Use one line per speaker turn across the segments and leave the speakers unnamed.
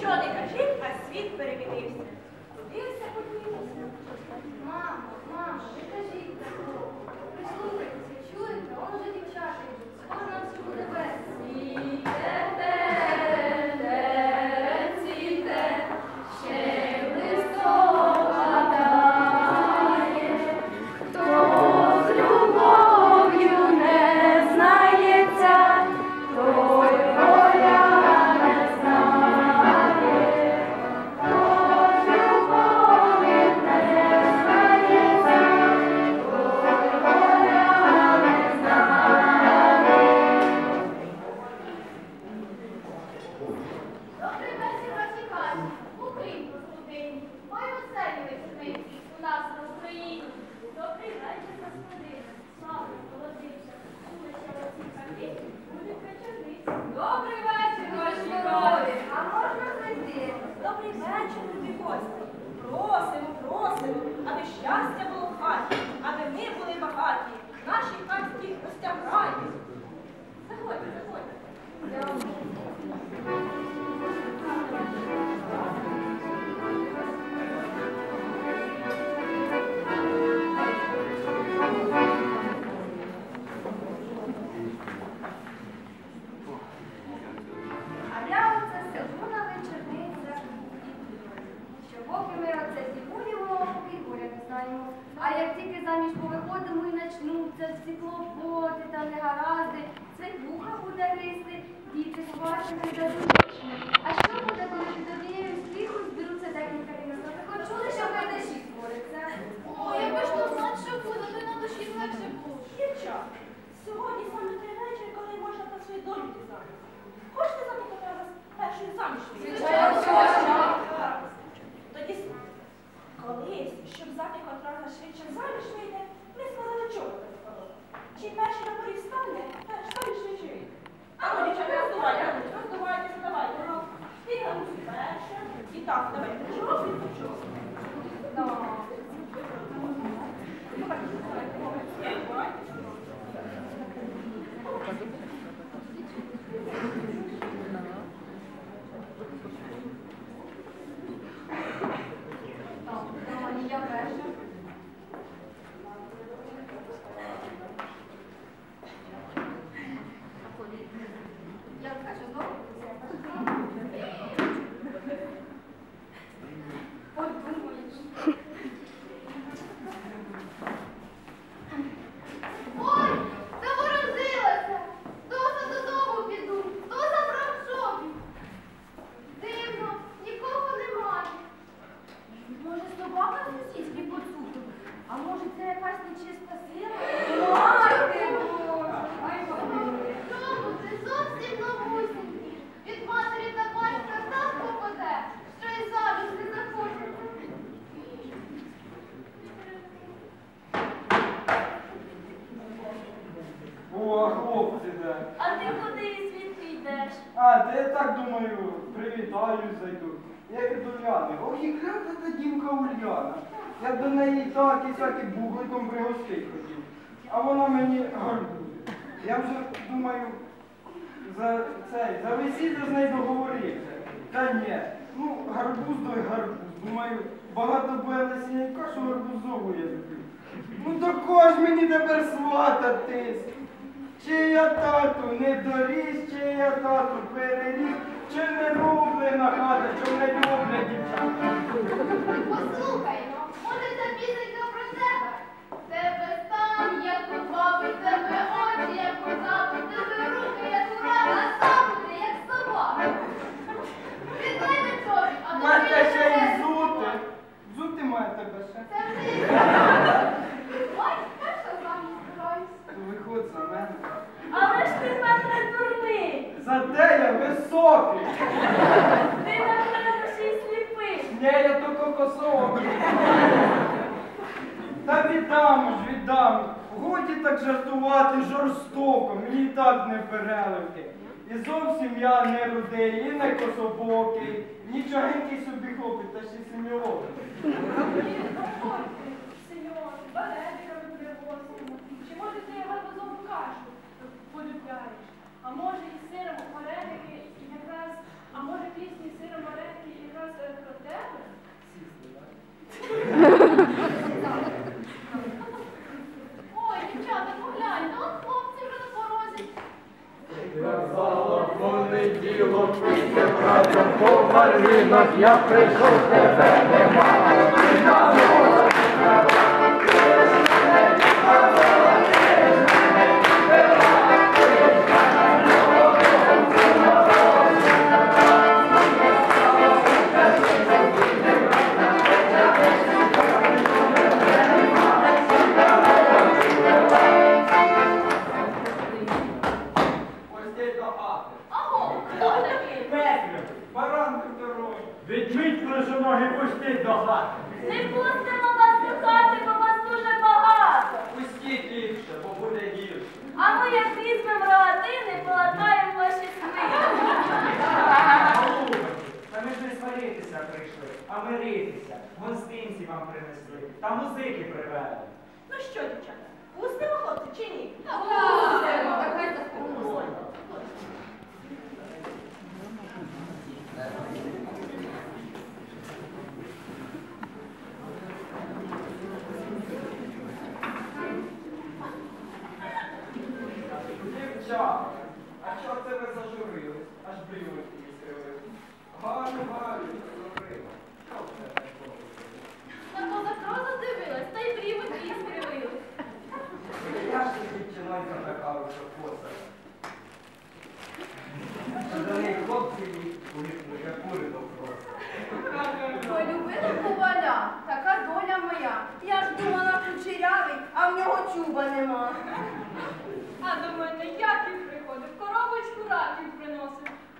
Що не кажи, а світ перемінився. Куди все подивилося?
Мамо, мамо, не кажіть такого. Прислухайтеся, чуєте, он же дівчата йдуть. Скоро нам все буде весело.
Não. привітаю зайду. Як і до Ляни. Ох, і крата та дімка Ульяна. Я до неї так і так і бугликом пригостити хотів. А вона мені гарбує. Я вже думаю, за цей, за весілля з нею договорився. Та ні. Ну, гарбуз той гарбуз. Думаю, багато буде насіння кашу гарбузову я люблю. Ну до кого ж мені тепер свататись? Чи я тату не доріс, чи я тату переріс. Чи не рублена хата, чи не люблять дівчата?
Послухай. роки, нічогенький собі
хлопець,
та
ще сім'єво. Сеньор.
Чи може ти
гарбузову кашу
полюбляєш? А може і сиром вареники якраз, а може пісні сиром вареники якраз про тебе? Ой, дівчата, поглянь, ну хлопці вже на порозі.
Понеділок, разом по маринах, я прийшов тебе нема. Відміть лише ноги пустіть до хати.
Не пустимо вас до хати, бо вас дуже багато.
Пустіть ліпше, бо буде гірше.
А ми як візьмемо рогатини, полатаємо ваші свині.
Та ми ж не сваритися прийшли, а миритися. Гостинці вам принесли, та музики привели.
Ну що, дівчата, пустимо хлопця чи ні?
Пустимо,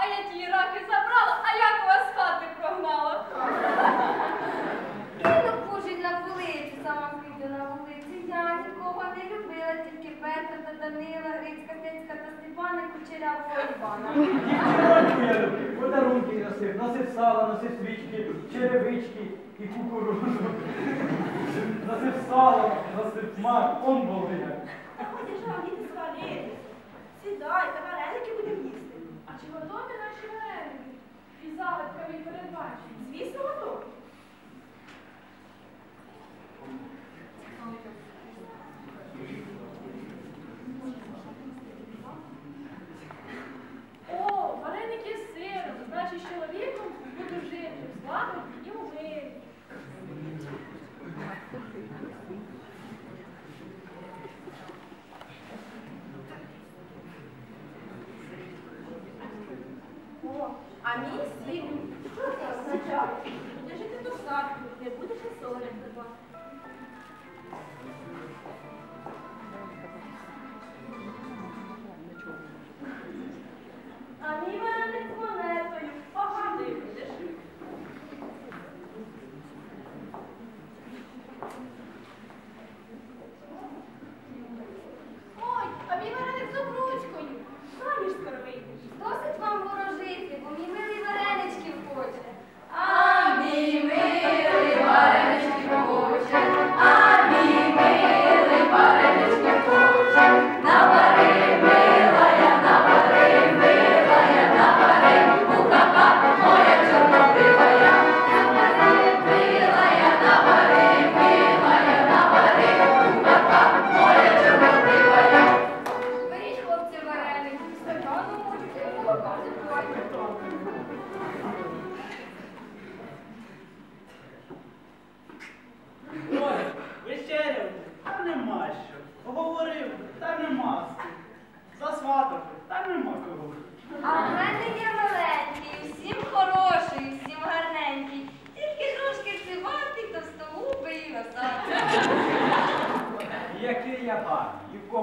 А я
ті раки забрала, а як вас з хати прогнала.
Кинув кужіль на вулицю, сама піду на вулицю. Я нікого не любила, тільки Петра та Данила, Грицька, Тецька та Степана, Кучерявого Івана.
Дівчинку я люблю, подарунки носив, носив сало, носив свічки, черевички і кукурузу. Носив сало, носив мак, он був як.
Та ході ж вам діти сваритись. Сідайте, вареники будемо їсти. Чи готові наші вареники? І залишкові передбачення? Звісно, готові.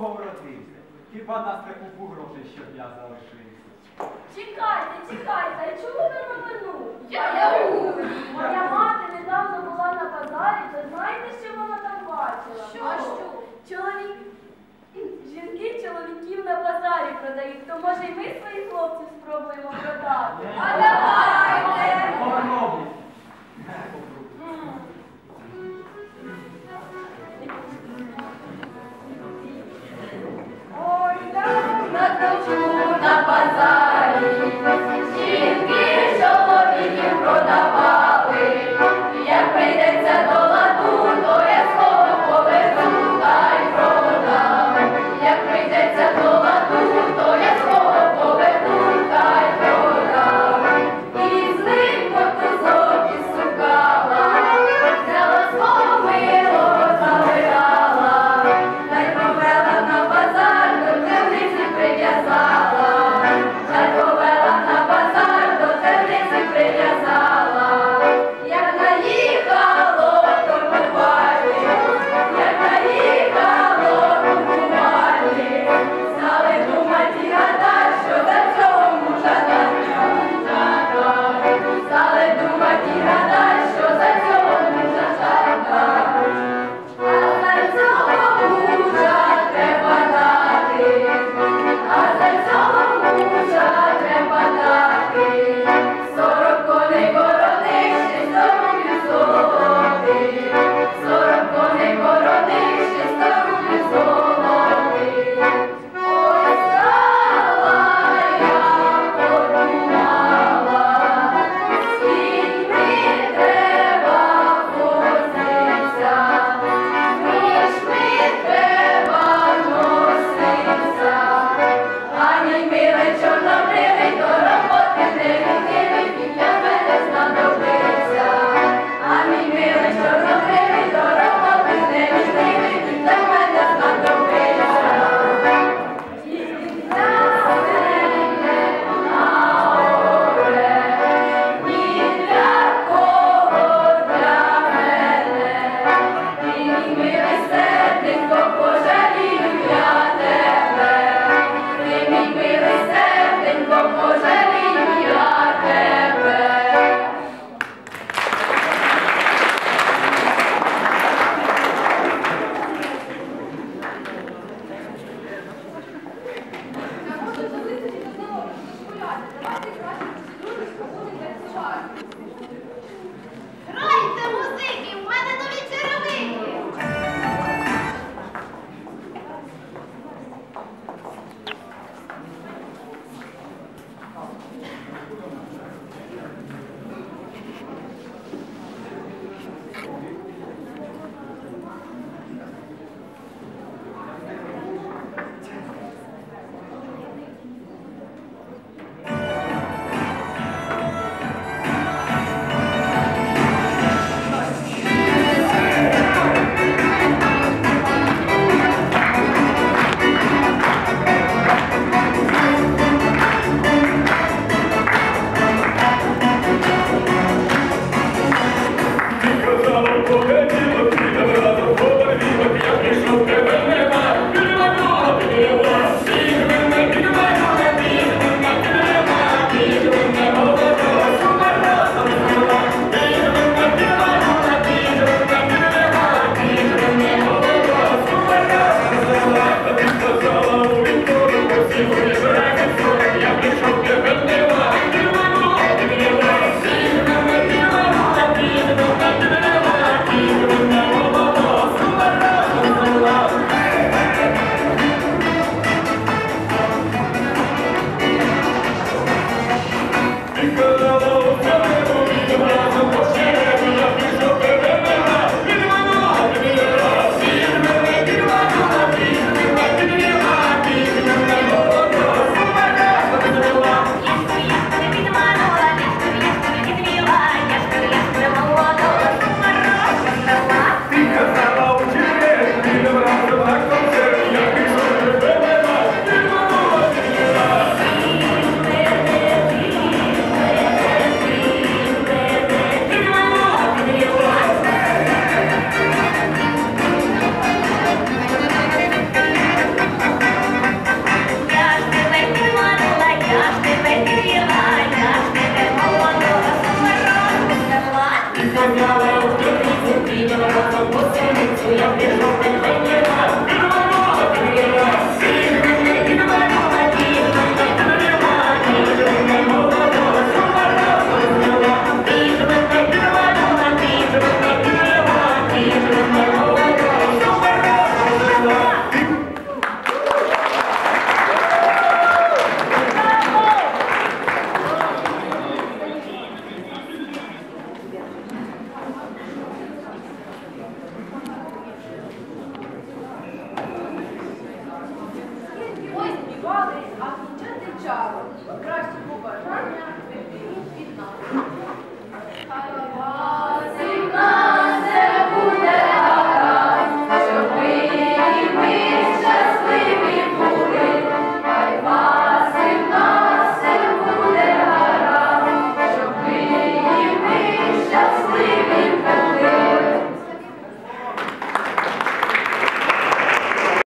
Кого вродився. Хіба дасть таку грошей, щоб я залишився.
Чекайте, чекайте, а чому ви новину?
Я говорю.
Моя мати недавно була на базарі, то знаєте, що вона там бачила?
Що?
А що? Чоловік. Жінки чоловіків на базарі продають, то може й ми своїх хлопців спробуємо продати.